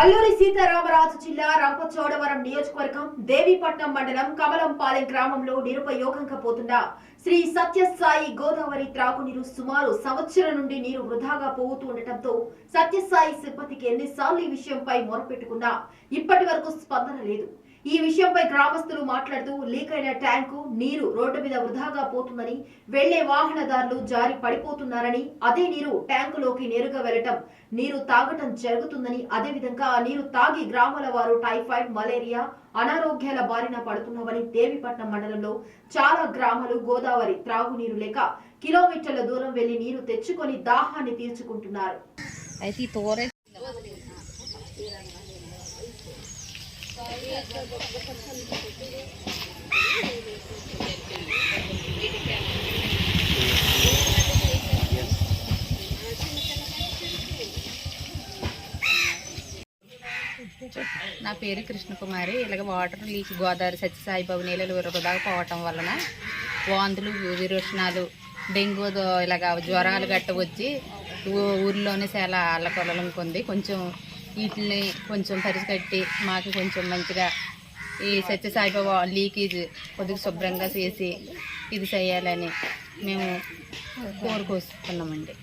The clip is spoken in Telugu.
అల్లూరి సీతారామరాజు జిల్లా రంపచోడవరం నియోజకవర్గం దేవీపట్నం మండలం కమలంపాలెం గ్రామంలో నిరుపయోగంగా పోతున్న శ్రీ సత్యసాయి గోదావరి త్రాగునీరు సుమారు సంవత్సరం నుండి నీరు వృధాగా పోతూ ఉండటంతో సత్యసాయి సిబ్బందికి ఎన్నిసార్లు ఈ విషయంపై మొరపెట్టుకున్నా. ఇప్పటి వరకు స్పందన లేదు. ఈ విషయంపై గ్రామస్తులు మాట్లాడుతూ లీక్ అయిన ట్యాంకు నీరు రోడ్డు మీద వృధాగా పోతుందని వెళ్ళే వాహనదారులు జారి పడిపోతున్నారని అదే నీరు ట్యాంకులోకి నేరుగా వెళ్ళటం నీరు తాగటం జరుగుతుందని అదే విధంగా ఆ నీరు తాగి గ్రామాల వారు టైఫాయిడ్ మలేరియా అనారోగ్యాల బారిన పడుతున్నామని దేవిపట్నం మండలంలో చాలా గ్రామాలు గోదావరి త్రాగునీరు లేక కిలోమీటర్ల దూరం వెళ్ళి నీరు తెచ్చుకొని దాహాన్ని తీర్చుకుంటున్నారు. అయితే ఈ తోరే నా పేరు కృష్ణకుమారి. ఇలాగ వాటర్ లీక్ గోదావరి సత్యసాయిబాబు నీళ్ళు వృధాగా పోవటం వలన వాంతులు విరోచనాలు డెంగ్యూ ఇలాగ జ్వరాలు గట్ట వచ్చి ఊ- ఊర్లోనే చాలా అల్లకొల్లలం కొంచెం వీటిని కొంచెం పరిచికట్టి మాకు కొంచెం మంచిగా ఈ సత్యసాయిబాబా లీకేజ్ కొద్దిగా శుభ్రంగా చేసి ఇది చేయాలని మేము కోరుకొస్తున్నామండి.